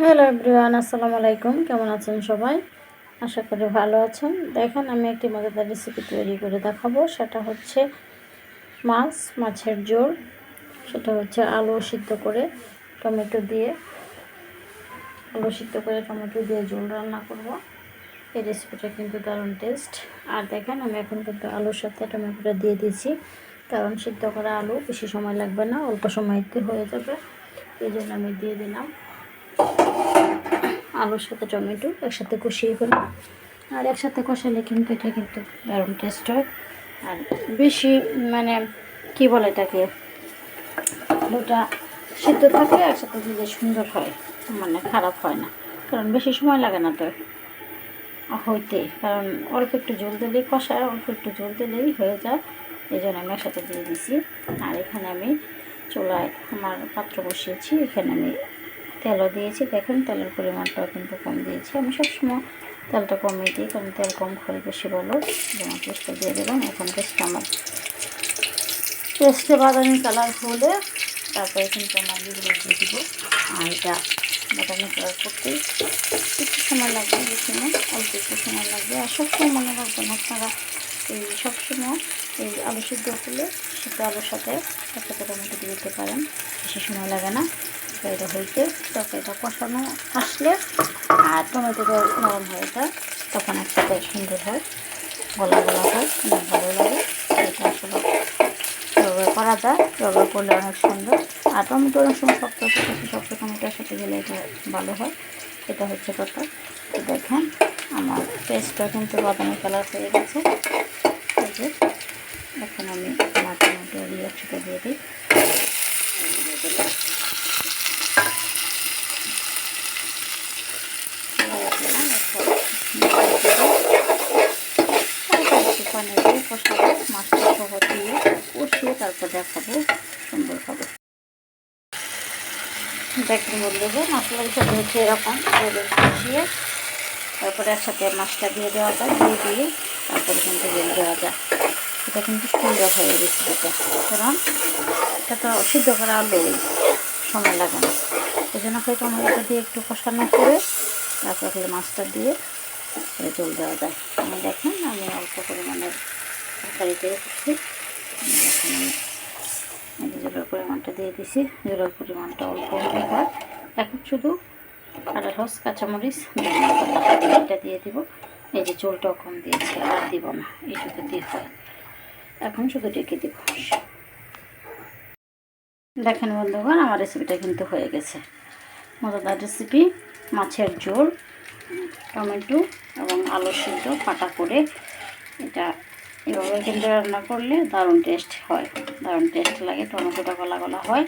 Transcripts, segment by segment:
Hello everyone, আসসালামু আলাইকুম। কেমন আছেন সবাই? আশা করি ভালো আছেন। দেখেন, আমি একটি মজাদার রেসিপি তৈরি করে দেখাবো। সেটা হচ্ছে মাছ, মাছের ঝোল। সেটা হচ্ছে আলু সিদ্ধ করে টমেটো দিয়ে, আলু সিদ্ধ করে টমেটো দিয়ে ঝোল রান্না করব। এই রেসিপিটা কিন্তু দারুণ টেস্ট আর দেখেন, আমি এখন কিন্তু আলুর সাথে টমেটোটা দিয়ে দিয়েছি। কারণ সিদ্ধ করা আলু, বেশি সময় লাগবে না, অল্প সময়তে হয়ে যাবে। এই জন্য আমি দিয়ে দিলাম। আলুর সাথে টমেটো, একসাথে কষিয়ে ফেলি আর একসাথে কষালে কিন্তু এটা কিন্তু দারুণ টেস্ট হয়। আর বেশি মানে কি বলে এটাকে? আলুটা সিদ্ধ থাকলে একসাথে দিলে সুন্দর হয়। মানে খারাপ হয় না, কারণ বেশি সময় লাগে না তো হইতে। কারণ অল্প একটু জল দিলেই কষায় অল্প একটু জল দিলেই হয়ে যায়। এই জন্য আমি একসাথে দিয়ে দিছি। আর এখানে আমি চুলায় আমার পাত্র বসিয়েছি, এখানে আমি তেলও দিয়েছি। দেখেন তেলের পরিমাণটাও কিন্তু কম দিয়েছি। আমি সবসময় তেলটা কমিয়ে দিই, কারণ তেল কম করে বেশি বলো যেমন পেস্টটা দিয়ে দিলাম, এখন পেস্টটা আমার পেস্টে বাদামি কালার হলে তারপরে কিন্তু আমার দিয়ে দিব। আর এটা বাদামি কালার করতে একটু সময় লাগবে, বেশি না, অল্প একটু সময় লাগবে। আর সবসময় মনে রাখবেন আপনারা এই সবসময় এই আলু সিদ্ধ করলে সিদ্ধ আলুর সাথে একটা টমেটো দিয়ে দিতে পারেন, বেশি সময় লাগে না। তরকারিটা হইতে তরকারিটা কষানো আসলে, আর টমেটোটা নরম হয়ে যায় তখন একসাথে সুন্দর হয়। গলা গলা হয় ভালো লাগে। এটা আসলে ব্যবহার করা যায় ব্যবহার করলে অনেক সুন্দর। আর টমেটো অনেক সময় শক্ত শক্ত টমেটোর সাথে গেলে এটা ভালো হয়। এটা হচ্ছে কথা। তো দেখেন, আমার পেস্টটা কিন্তু বাদামি কালার হয়ে গেছে। এখন আমি আমার টমেটো দিয়ে একসাথে দিয়ে দিই। কষাবো মাছটা সহ দিয়ে কষিয়ে তারপর দেখাবো, সুন্দর হবে। দেখুন যে মশলার সাথে হচ্ছে এরকম কষিয়ে তারপরে একসাথে মাছটা দিয়ে দেওয়া যায়, দিয়ে দিয়ে তারপরে কিন্তু জল দেওয়া যায়। এটা কিন্তু সুন্দর হয়ে গেছে এটা কারণ এটা তো সিদ্ধ করা আলু, সময় লাগে না। এই জন্য হয়তো টমেটোটা দিয়ে একটু কষানো করে তারপরে মাছটা দিয়ে জল দেওয়া যায়। আমি দেখেন, আমি অল্প পরিমাণের এখন আমি জলের পরিমাণটা দিয়ে দিছি জলের পরিমাণটা অল্প হয় এখন শুধু আনারস কাঁচামরিচ এটা দিয়ে দিব। এই যে জলটাও কম দিয়েছি, আর দিব না। এইটুকু দিয়ে হয়। এখন শুধু ডেকে দিব। দেখেন বন্ধুগণ, আমার রেসিপিটা কিন্তু হয়ে গেছে। মজাদার রেসিপি মাছের ঝোল, টমেটো এবং আলু সিদ্ধ পাটা করে এটা এভাবে কিন্তু রান্না করলে দারুণ টেস্ট হয়। দারুণ টেস্ট লাগে, টমেটোটা গলা গলা হয়,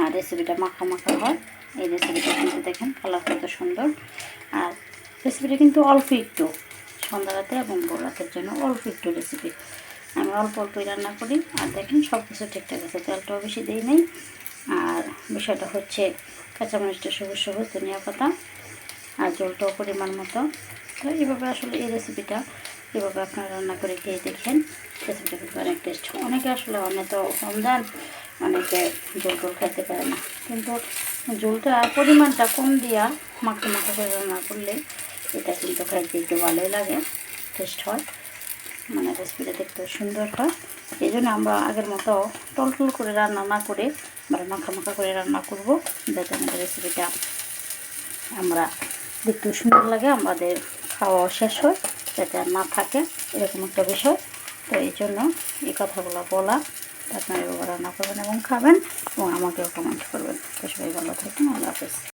আর রেসিপিটা মাখা মাখা হয়। এই রেসিপিটা কিন্তু দেখেন কালার কত সুন্দর। আর রেসিপিটা কিন্তু অল্প একটু সন্ধ্যা রাতে এবং বড় রাতের জন্য অল্প একটু রেসিপি আমি অল্প অল্পই রান্না করি, আর দেখেন সব কিছু ঠিকঠাক আছে, তেলটাও বেশি দিই নেই। আর বিষয়টা হচ্ছে কাঁচামরিচটা সবুজ সবুজ, ধনিয়া পাতা, আর জলটাও পরিমাণ মতো। তো এইভাবে আসলে এই রেসিপিটা এভাবে আপনারা রান্না করে খেয়ে দেখেন। রেসিপিটা কিন্তু অনেক টেস্ট। অনেকে আসলে অনেক তো রমজান অনেকে জল টল খাইতে পারে না। কিন্তু জলটা পরিমাণটা কম দিয়া মাখা মাখা করে রান্না করলে এটা কিন্তু খাইতে একটু ভালোই লাগে, টেস্ট হয়। মানে রেসিপিটা দেখতে সুন্দর হয়। এই জন্য আমরা আগের মতো টল টল করে রান্না না করে আমরা মাখা মাখা করে রান্না করব। যাতে আমাদের রেসিপিটা আমরা দেখতে সুন্দর লাগে, আমাদের খাওয়া শেষ হয়, যাতে আর না থাকে, এরকম একটা বিষয়। তো এই জন্য এই কথাগুলো বলা, আপনারা রান্না করবেন এবং খাবেন এবং আমাকেও কমেন্ট করবেন। তো সবাই ভালো থাকবেন, আল্লাহ হাফেজ।